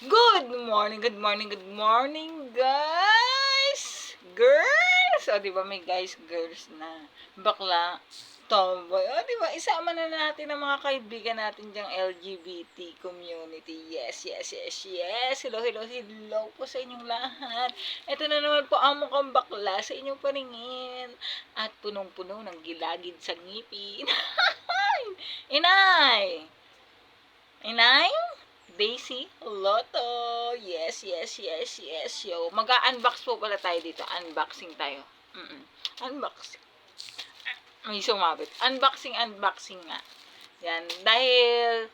Good morning, good morning, good morning, guys! Girls! O, di ba may guys, girls na. Bakla, tomboy. O, di ba, isama na natin ang mga kaibigan natin diyang LGBT community. Yes, yes, yes, yes. Hello, hello, hello po sa inyong lahat. Ito na naman po ang mukhang bakla sa inyong paningin. At punong-puno ng gilagid sa ngipin. Inay! Daisy Lotto. Yes, yes, yes, yes, yo. Mag-unbox po pala tayo dito. Unboxing tayo. Mm-mm. Unboxing. May sumabit. Unboxing, unboxing nga. Yan. Dahil,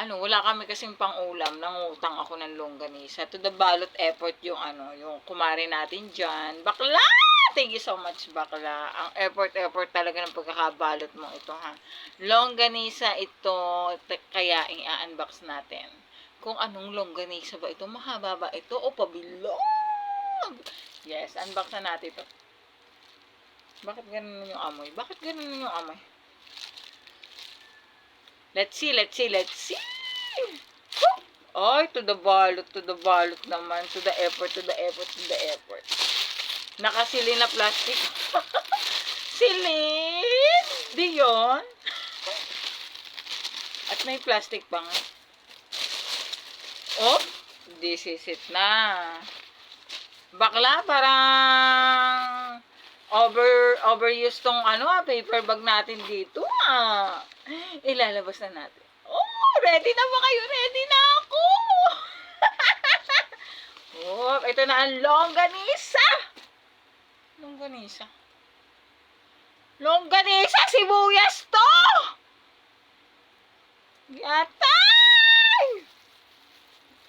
ano, wala kami kasing pang-ulam. Nangutang ako ng longganisa. To the ballot effort yung, ano, yung kumari natin dyan. Bakla! Thank you so much, bakla. Ang effort-effort talaga ng pagkakabalot mo ito, ha. Longganisa ito, kaya i-unbox natin. Kung anong longganisa ba ito, mahaba ba ito o pabilog? Yes, unbox na natin ito. Bakit ganun yung amoy? Bakit ganun yung amoy? Let's see, let's see, let's see. Ay, to the balot, to the balot naman. To the effort, to the effort, to the effort. Nakasili na plastic. Silin! Diyon? At may plastic pa nga. Oh, this is it na. Bakla, parang over overused tong ano ah, paper bag natin dito ah. Ilalabas na natin. Oh, ready na ba kayo? Ready na ako! oh, ito na ang longganisa! Longganisa? Longganisa! Sibuyas to! Yatay!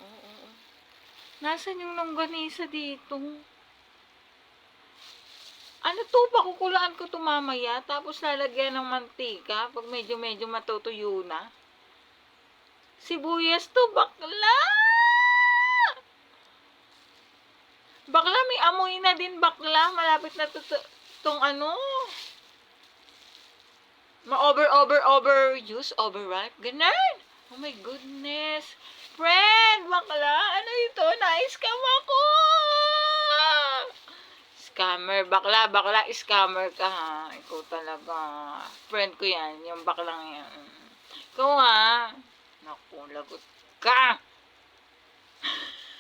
Oo. Nasaan yung longganisa dito? Ano to? Pakukulaan ko to mamaya. Tapos lalagyan ng mantika. Pag medyo medyo matutuyo na. Sibuyas to, bakla! Bakla, may amoy na din, bakla. Malapit na to, to tong ano. Ma-over, over, over use, overripe. Ganun. Oh my goodness. Friend, bakla, ano ito? Na-scam ako! Scammer. Bakla, bakla, scammer ka ha. Ikaw talaga. Friend ko yan. Yung baklang yan. Ikaw ha. Naku, lagot ka.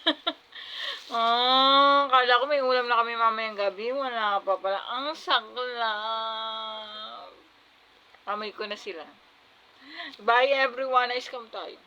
Ah, kala ko may ulam na kami mamayang gabi. Wala pa pala. Ang saklap. Amoy ko na sila. Bye everyone. Nice come tayo.